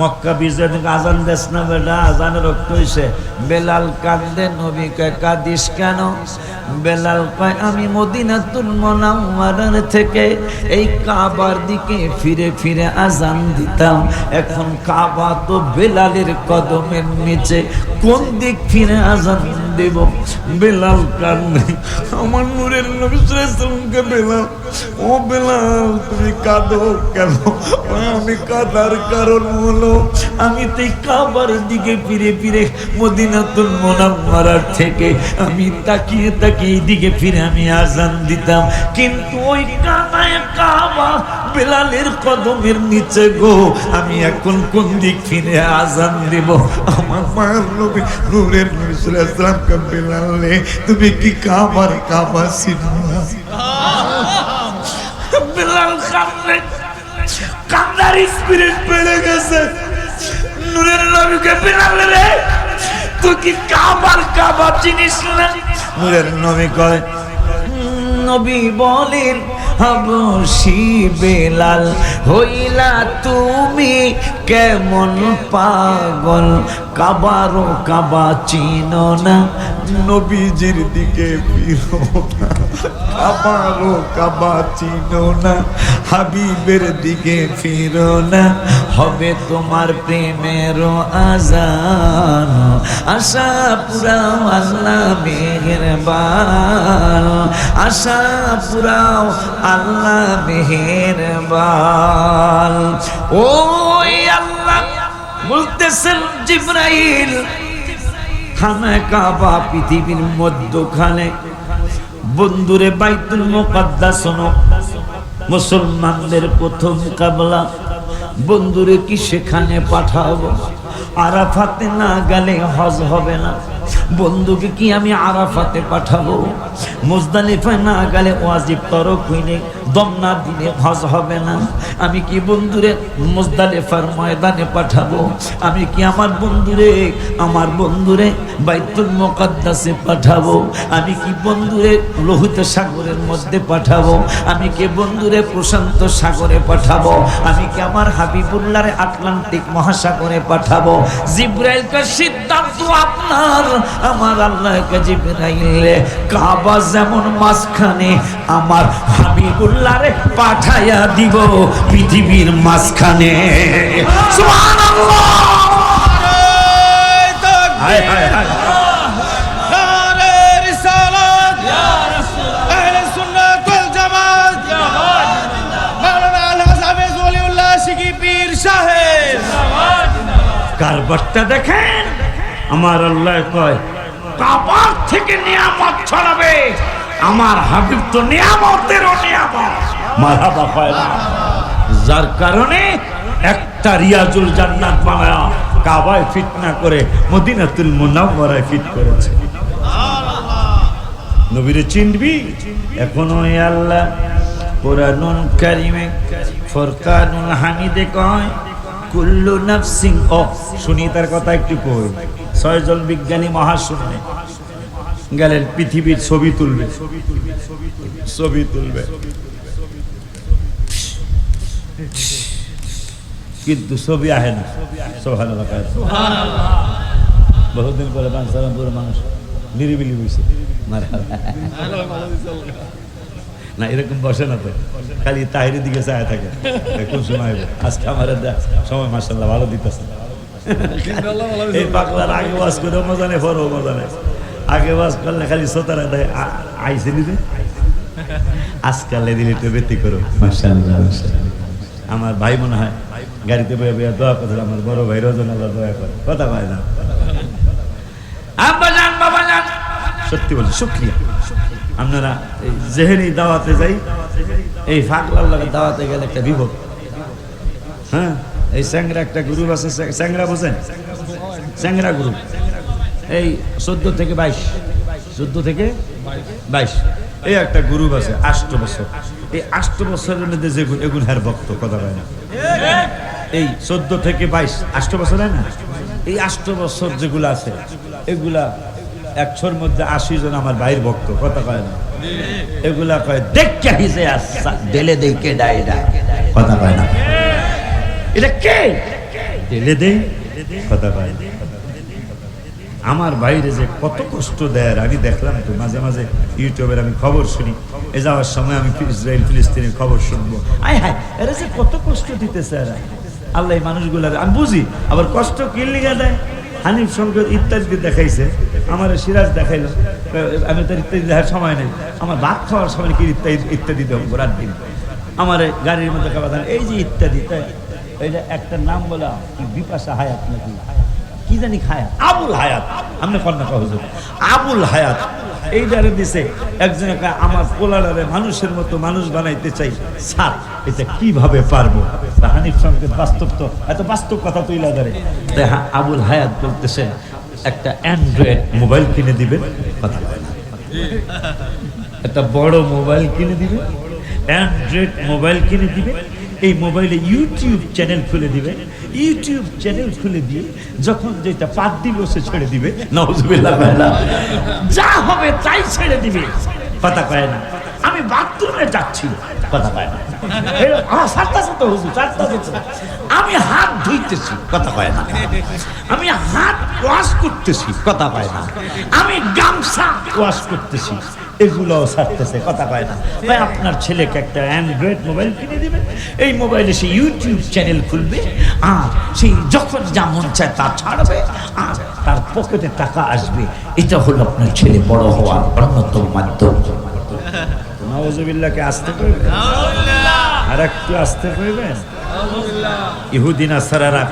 মক্কা বিজয় আজান দেশ না বেটা, আজানের রক্ত হয়েছে বেলাল কান্দে, নবী কয়, কাদিস কেন? বেলাল কয়, আমি মদিনাতুল মোনাম্মারার থেকে এই কাবার দিকে ফিরে ফিরে আজান দিতাম। এখন কাবা তো বেলালের কদমের নিচে। কোন দিক ফিরে আজান দেব, বেলাল কান্দে। আমার নূরের নবী সাল্লাল্লাহু বেলাল ও বেলাল, তুমি কাঁদো কেন? আমি কাঁদার কারণ হলো আমি তো কাবার দিকে ফিরে ফিরে মদিনাতুল মোনাম্মারার থেকে আমি তাকিয়ে তাকিয়ে দিকে ফিরে আমি আজান দিতাম। কিন্তু ওই কানায় কাবা বেলালের কদমের নিচে গো, আমি এখন কোন দিক ফিরে আজান দেব? আমার মায়ের নবী নূরের ওয়াসাল্লামকে বেলালে, তুমি কি কাবার কাবা না? বেলাল কান্দে, কান্দার স্পিরিট বেড়ে গেছে। নূরের নবীকে বেলাল রে। তুই কি কাবার কাবা চিনিস না? নূরের নবী কয় নবী বলেন বেলাল হইলা তুমি কেমন পাগল? কাবারো কাবা চিনো না। নবীজির দিকে ফিরো না কাবারো কাবা চিনো না হাবিবের দিকে ফিরো না হবে তোমার প্রেমের আজান। আশা পুরাও আল্লাহ মেহের মেহেরবান। আশা পুরাও আল্লাহ মেহেরবান। ওই আল্লাহ বলতেছেন, জিব্রাইল, খানা কাবা পৃথিবীর মধ্যখানে। বন্ধুরে বাইতুল মোকাদ্দাস মুসলমানদের প্রথম কাবলা। বন্ধুরে কি সেখানে পাঠাবো? আরাফাতে না গেলে হজ হবে না। বন্ধুকে কি আমি আরাফাতে পাঠাবো? মুজদালিফায় না গেলে ওয়াজিব তরক হইলে দম না দিলে হজ হবে না। আমি কি বন্ধুরে মুজদালিফার ময়দানে পাঠাবো? আমি কি আমার বন্ধুরে আমার বন্ধুরে বাইতুল মোকাদ্দাসে পাঠাবো? আমি কি বন্ধুরে লোহিত সাগরের মধ্যে পাঠাবো? আমি কি বন্ধুরে প্রশান্ত সাগরে পাঠাবো? আমি কি আমার হাবিবুল্লাহরে আটলান্টিক মহাসাগরে পাঠাবো? জিব্রাইলকে সিদ্ধান্ত আপনার আমার আল্লাহ আল্লাহকে জিব্রাইলে কাবা যেমন মাঝখানে আমার হাবিবুল্লাহরে পাঠাইয়া দিব পৃথিবীর মাঝখানে। হায় হায় হায়। কারবারটা দেখেন। আমার আল্লাহ কয় কাবার থেকে নিয়ামত ছড়াবে। আমার হাবিব তো নিয়ামতেরও নিয়ামত। মারহাবা কয় না। যার কারণে একটা রিয়াজুল জান্নাত বানায়া কাবায় ফিট না করে মদিনাতুল মুনাওয়ারায় ফিট করেছে। নবীরে চিনবি? এখনও আল্লাহ, কোরআনুল কারিমে ফরকানুল হামিদে কয়, কুল্লু নাফসিং ও, শুনি তার কথা একটু কই। ছয়জন বিজ্ঞানী মহাশূন্যে গেলেন পৃথিবীর ছবি তুলবে। ছবি তুলবে। কিন্তু ছবি আহে না। সোহান বহুদিন পরে বাঞ্ছারামপুরের মানুষ নিরিবিলি বইছে না এরকম বসে না তো। খালি তাহিরের দিকে চায় থাকে। কোন সময় আজকে আমার সময় মাসাল্লাহ ভালো দিতেছে। এই পাগলার আগে ওয়াজ করে মজা নেই পরেও মজা নেই। আগে ওয়াজ করলে খালি সোতারা দেয় আইসে নিতে আজকালে দিলে তো বেতি করো। আমার ভাই মনে হয় গাড়িতে বয়ে বয়ে দোয়া করে আমার বড় ভাই রোজন আল্লাহ দোয়া করে। কথা পায় না। আব্বা বাবা সত্যি বলছি শুক্রিয়া। আপনারা এই জেহেরি দাওয়াতে যাই এই ফাগলার লাগে দাওয়াতে গেলে একটা বিপদ। হ্যাঁ? এই স্যাংরা একটা গ্রুপ আছে, স্যাং- স্যাংরা বোঝেন? স্যাংরা গ্রুপ এই চোদ্দ থেকে বাইশ। চোদ্দ থেকে বাইশ। এই একটা গ্রুপ আছে, আষ্ট বছর। এই আষ্ট বছরের মধ্যে যে এগুন হ্যার ভক্ত, কথা হয় না। এই চোদ্দ থেকে বাইশ, আষ্ট বছর, হয় না? এই আষ্ট বছর যেগুলো আছে, এগুলা একশোর মধ্যে আশি জন আমার ভাইয়ের ভক্ত, কথা কয় না? এগুলা কয় দেখে হিসে আসা দেলে দেখে ডাইডা কথা কয় না। এটা কে? টেলে দে আমার বাইরে যে কত কষ্ট দেয় আমি দেখলাম তো, মাঝে মাঝে ইউটিউবের আমি খবর শুনি। এ যাওয়ার সময় আমি ইসরায়েল, ফিলিস্তিনের খবর শুনব। আয় হায়, এরা যে কত কষ্ট দিতেছে এরা। আল্লাহ মানুষগুলার আমি বুঝি, আবার কষ্ট কিনলিগা দেয় হানিফ সংকেত ইত্যাদি দেখাইছে। আমার সিরাজ দেখাইলো, আমি তার ইত্যাদি দেখার সময় নেই। আমার ভাত খাওয়ার সময় কি ইত্যাদি ইত্যাদি দেবো রাত দিন। আমার গাড়ির মধ্যে খাবার এই যে ইত্যাদি, তাই। এইটা একটা নাম বলা, কি বিপাশা হায়াত নাকি? কি জানি খায়াত আবুল হায়াত। আপনি কন্যা হুজুর। আবুল হায়াত। এই দ্বারে দিছে, একজন আমার পোলারে মানুষের মতো মানুষ বানাইতে চাই। স্যার, এটা কীভাবে পারব? তা হানিফ সংকেত বাস্তব তো এত বাস্তব কথা তুইলা ধরে। তাই আবুল হায়াত বলতেছে, একটা অ্যান্ড্রয়েড মোবাইল কিনে দিবেন কথা একটা বড় মোবাইল কিনে দিবে, অ্যান্ড্রয়েড মোবাইল কিনে দিবে এই মোবাইলে ইউটিউব চ্যানেল খুলে দিবে। ইউটিউব চ্যানেল খুলে দিয়ে যখন যেটা পাঁচ দিবসে ছেড়ে দিবে যা হবে তাই ছেড়ে দিবে। কথা কয় না। আমি বাথরুমে যাচ্ছি। কথা কয় না। তো হুজুর আমি হাত ধুইতেছি কথা কয় না। আমি হাত ওয়াশ করতেছি কথা কয় না। আমি গামছা ওয়াশ করতেছি এগুলো ছাড়তেছে কথা কয় না। ভাই আপনার ছেলেকে একটা অ্যান্ড্রয়েড মোবাইল কিনে দিবেন? এই মোবাইলে সে ইউটিউব চ্যানেল খুলবে আর সেই যখন যা মন চায় তা ছাড়বে আর তার পকেটে টাকা আসবে। এটা হলো আপনার ছেলে বড় হওয়ার অন্যতম মাধ্যম। নওয়াজবিল্লাহকে আসতে পারবে আর একটু আসতে পারবেন ইহুদিনা সারারা?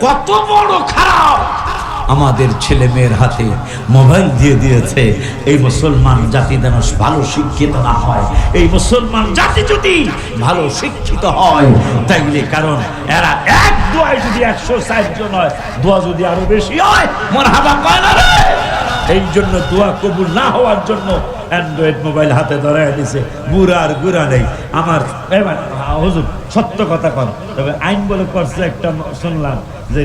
কত বড় খারাপ। আমাদের ছেলে মেয়ের হাতে মোবাইল দিয়ে দিয়েছে এই মুসলমান জাতি যেন ভালো শিক্ষিত না হয় এই মুসলমান জাতি যদি ভালো শিক্ষিত হয় তাইলে কারণ এরা এক দোয়ায় যদি একশো ষাট জন হয় দোয়া যদি আরও বেশি হয় মন হাবা কয় না রে? এই জন্য দোয়া কবুল না হওয়ার জন্য অ্যান্ড্রয়েড মোবাইল হাতে ধরায় দিছে বুড়া আর গুড়া নেই আমার এবার হুজুর সত্য কথা কন তবে আইন বলে করছে একটা শুনলাম যে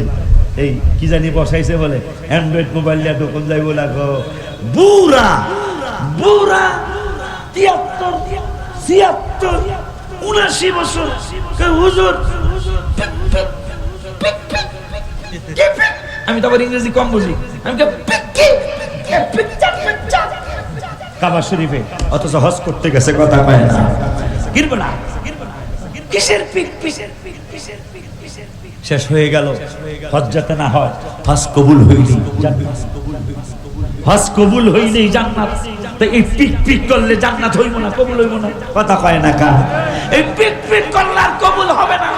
এই কি জানি বসাইছে বলে অ্যান্ড্রয়েড মোবাইল নিয়ে দোকান যাইব লাগো বুড়া বুড়া তিয়াত্তর ছিয়াত্তর উনাশি বছর হুজুর? আমি তো আবার ইংরেজি কম বুঝি আমি কই, পিক কি? এ, পিকচা, পিকচা। কাবা শরীফে অথচ হজ করতে গেছে কথা পায় না। কিনবো না কিসের পিক কিসের পিক কিসের পিক কিসের পিক শেষ হয়ে গেল। হজ যাতে না হয় হজ কবুল হইলি হজ কবুল হইলেই জান্নাত। তো এই পিক পিক করলে জান্নাত হইব না কবুল হইব না। কথা কয় না কা এই পিক পিক করলে আর কবুল হবে না।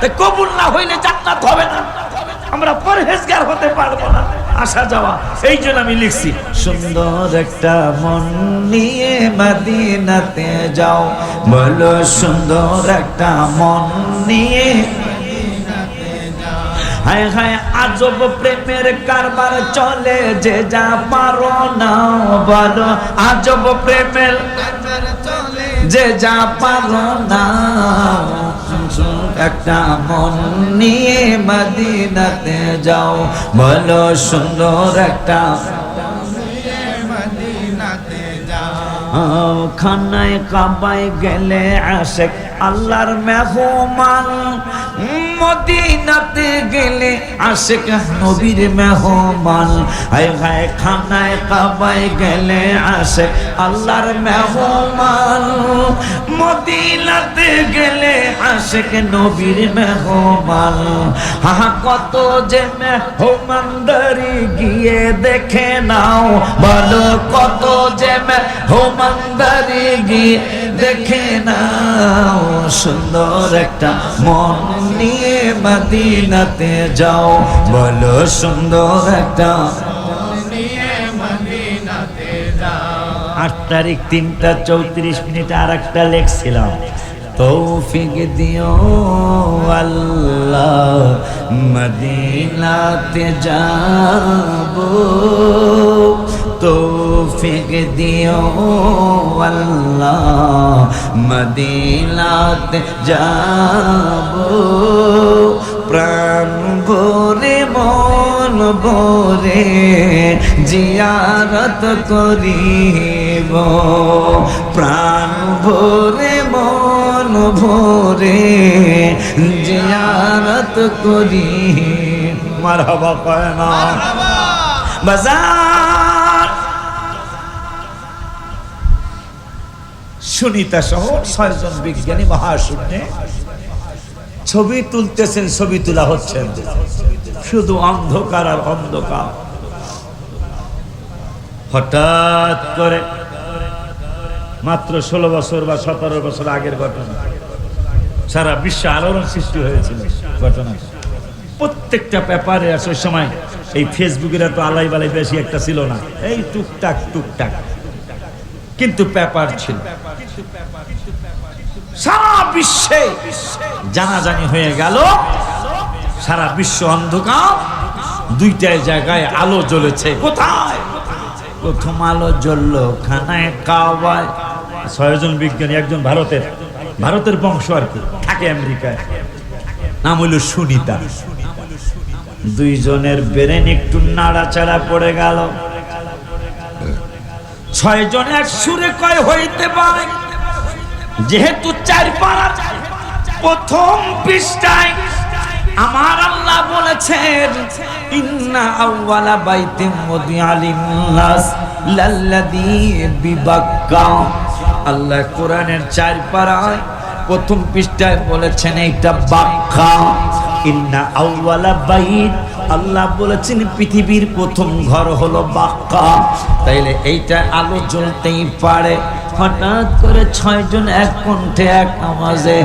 তাই কবুল না হইলে জান্নাত হবে না। আমরা পরহেজগার হতে পারব না। আসা যাওয়া, এই জন্য আমি লিখছি, সুন্দর একটা মন নিয়ে মদিনাতে যাও। বলো, সুন্দর একটা মন নিয়ে হায় হায়, আজব প্রেমের কারবার চলে যে যা পারো না বলো, আজব প্রেমের যে যা পারো না একটা মন নিয়ে মদিনাতে যাও। বলো সুন্দর একটা খানায় কাবায় গেলে আশেক আল্লাহর মেহমান। মদিনাতে গেলে আশেক নবীর মেহমান। হায় হায়, খানায় কাবায় গেলে আশেক আল্লাহর মেহমান। মদিনাতে গেলে আশেক নবীর মেহমান। হা কত যে মেহমানদারি গিয়ে দেখে নাও। বলো, কত যে মেহমানদারি গিয়ে দেখে নাও, সুন্দর একটা মন নিয়ে মদিনাতে যাও। বলো, সুন্দর একটা আট তারিখ তিনটা চৌত্রিশ মিনিট আর একটা লেখছিলাম, তৌফিক দিও আল্লাহ, মদিনাতে যাব। তৌফিক দিও আল্লাহ মদিনাতে যাব প্রাণ ভরে মন ভরে জিয়ারত করিব প্রাণ ভরে মন ভরে জিয়ারত করিব মার হবা কয় না? বাজার। সুনিতা সহ ছয়জন বিজ্ঞানী মহাশূন্যে ছবি তুলতেছেন, ছবি তোলা হচ্ছেন শুধু অন্ধকার আর অন্ধকার। হঠাৎ করে মাত্র ষোলো বছর বা সতেরো বছর আগের ঘটনা। সারা বিশ্ব আলোড়ন সৃষ্টি হয়েছিল ঘটনা। প্রত্যেকটা পেপারে আসার সময় এই ফেসবুকের তো আলাই বালাই বেশি একটা ছিল না। এই টুকটাক টুকটাক। কিন্তু পেপার ছিল। সারা বিশ্বে জানাজানি হয়ে গেল। সারা বিশ্ব অন্ধকার। দুইটায় জায়গায় আলো জ্বলেছে। কোথায়? প্রথম আলো জ্বললো খানায়, কাওয়ায়। ছয়জন বিজ্ঞানী, একজন ভারতের। ভারতের বংশ আর কি। থাকে আমেরিকায়। নাম হইল সুনিতা। দুইজনের বেরেন একটু নাড়াচাড়া পড়ে গেল। ছয়জন এক সুরে কয় হইতে পারে? যেহেতু চার পাড়ার প্রথম পৃষ্ঠায় আমার আল্লাহ বলেছেন, ইন্না নাস লাল্লাযী বিবাক্কা। আল্লাহ কোরআনের চার পাড়ায় প্রথম পৃষ্ঠায় বলেছেন, এইটা বাক্কা। ইন্না আউওয়ালা বাইত। আল্লাহ বলেছেন, পৃথিবীর প্রথম ঘর হলো বাক্কা। তাইলে এইটা আলো জ্বলতেই পারে। হঠাৎ করে ছয়জন এক কণ্ঠে, এক নামাজে,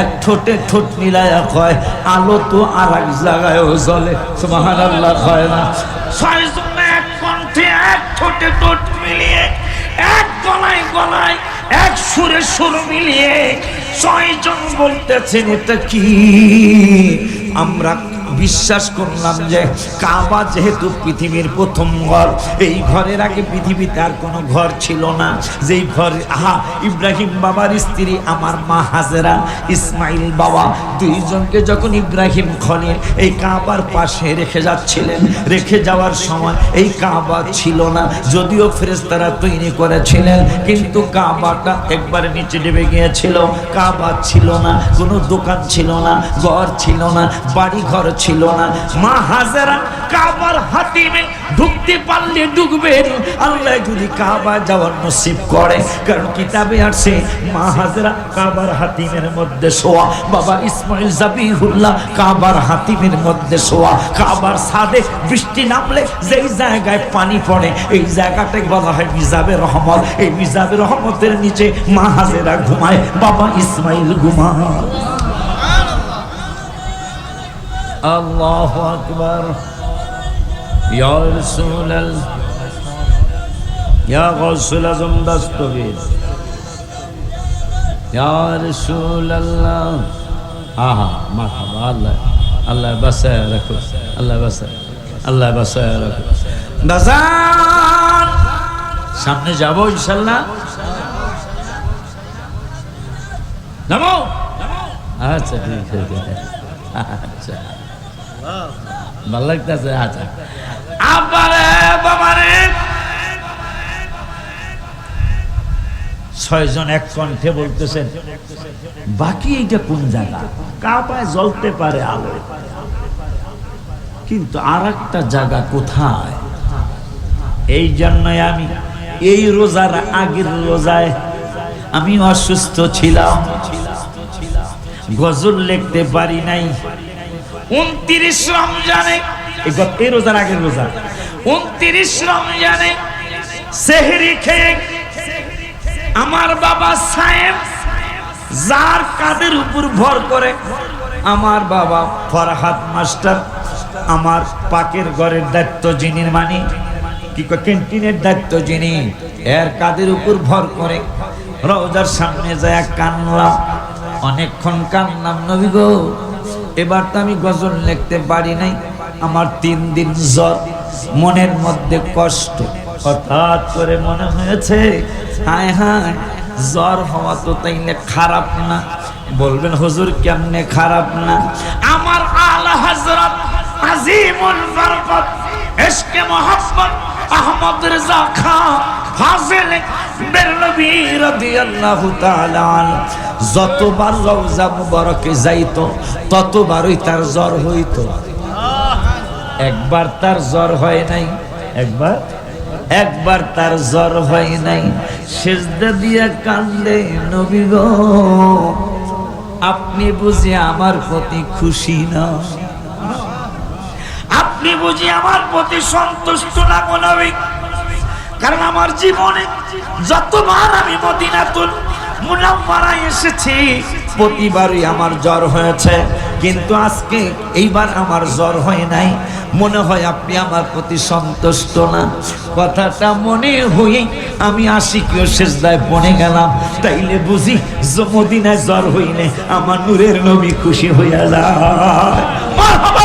এক ঠোঁটে ঠোঁট মিলায়া কয়, আলো তো আর এক জায়গায়ও জ্বলে। সুবহান আল্লাহ কয় না। ছয়জন এক কণ্ঠে, এক ঠোঁটে ঠোঁট মিলিয়ে, এক গলায় গলায় এক সুরে সুর মিলিয়ে ছয়জন বলতেছেন এটা কি? আমরা বিশ্বাস করলাম যে কাবা যেহেতু পৃথিবীর প্রথম ঘর, এই ঘরের আগে পৃথিবীতে আর কোনো ঘর ছিল না। যেই ঘর, আহা, ইব্রাহিম বাবার স্ত্রী, আমার মা হাজেরা, ইসমাইল বাবা, দুইজনকে যখন ইব্রাহিম খলিল এই কাবার পাশে রেখে যাচ্ছিলেন, রেখে যাওয়ার সময় এই কাবা ছিল না, যদিও ফেরেস্তারা তৈরি করেছিলেন, কিন্তু কাবাটা একবারে নিচে নেমে গিয়েছিল। কাবা ছিল না, কোনো দোকান ছিল না, ঘর ছিল না বাড়ি ঘর ছিল না। মা হাজারা কাবার হাতিমে ঢুকতে পারলে ঢুকবেন আল্লাহ যদি কাবা যাওয়ার নসিব করে, কারণ কিতাবে আসছে, মা হাজরা কাবার হাতিমের মধ্যে শোয়া, বাবা ইসমাইল জাবিহুল্লাহ কাবার হাতিমের মধ্যে শোয়া, কাবার সাদে বৃষ্টি নামলে যেই জায়গায় পানি পড়ে, এই জায়গাটাকে বলা হয় মিজাবে রহমত। এই মিজাবে রহমতের নিচে মা হাজেরা ঘুমায়, বাবা ইসমাইল ঘুমায়। আল্লাহ আকবর ইয়া গসুল আজম দস্তবীর আহা মাথা আল্লাহ আল্লাহ বাসায় রাখো আল্লাহ বাসায় আল্লাহ বাসায় রাখো বাজার সামনে যাব ইনশাল্লাহ নামো! আচ্ছা ঠিক আছে। আচ্ছা। ভালো লাগতেছে আচ্ছা। আবারে বাবারে। ছয়জন এক কণ্ঠে বলতেছেন, বাকি এইটা কোন জায়গা? জ্বলতে পারে আলো। কিন্তু আর একটা জায়গা কোথায়? এই জন্যই আমি এই রোজার আগের রোজায় আমি অসুস্থ ছিলাম। গজল লিখতে পারি নাই। উনত্রিশ রমজানে এই রোজার আগের রোজা। উনত্রিশ রমজানে সেহরি খেয়ে আমার বাবা সাহেব যার কাদের উপর ভর করে আমার বাবা ফরহাদ মাস্টার আমার পাকের ঘরের দায়িত্ব যিনি মানি কি কয়, ক্যান্টিনের দায়িত্ব যিনি এর কাদের উপর ভর করে রোজার সামনে যায় কানলাম অনেকক্ষণ কানলাম নবী গো এবার তো আমি গজল লিখতে পারি নাই। আমার তিন দিন জ্বর, মনের মধ্যে কষ্ট। হঠাৎ করে মনে হয়েছে, হায় হায়, জ্বর হওয়া তো তাইলে খারাপ না। বলবেন, হুজুর, কেমনে খারাপ না? আমার আলা হজরত আজিমুল বরকত এসকে মোহাম্মদ আহমদ রেজা খান, ফাজিল বেরলভী রাদিয়াল্লাহু তাআলা যতবার রওজা মুবারকে যাইতো, ততবারই তার জ্বর হইতো। একবার তার জ্বর হয় নাই, একবার একবার তার জ্বর হয় নাই। সেজদা দিয়া কান্দে, নবী গো, আপনি বুঝি আমার প্রতি খুশি না? বুঝি আমার প্রতি সন্তুষ্ট না মনে নবী কারণ আমার জীবনে যতবার আমি মদিনাতুল মুনাওয়ারা এসেছি, প্রতিবারই আমার জ্বর হয়েছে। কিন্তু আজকে এইবার আমার জ্বর হয় নাই। মনে হয় আপনি আমার প্রতি সন্তুষ্ট না। কথাটা মনে হয়ে আমি আশিকীয় শেষদায় পড়ে গেলাম। তাইলে বুঝি মদিনায় জ্বর হইলে আমার নূরের নবী খুশি হইয়া যায়!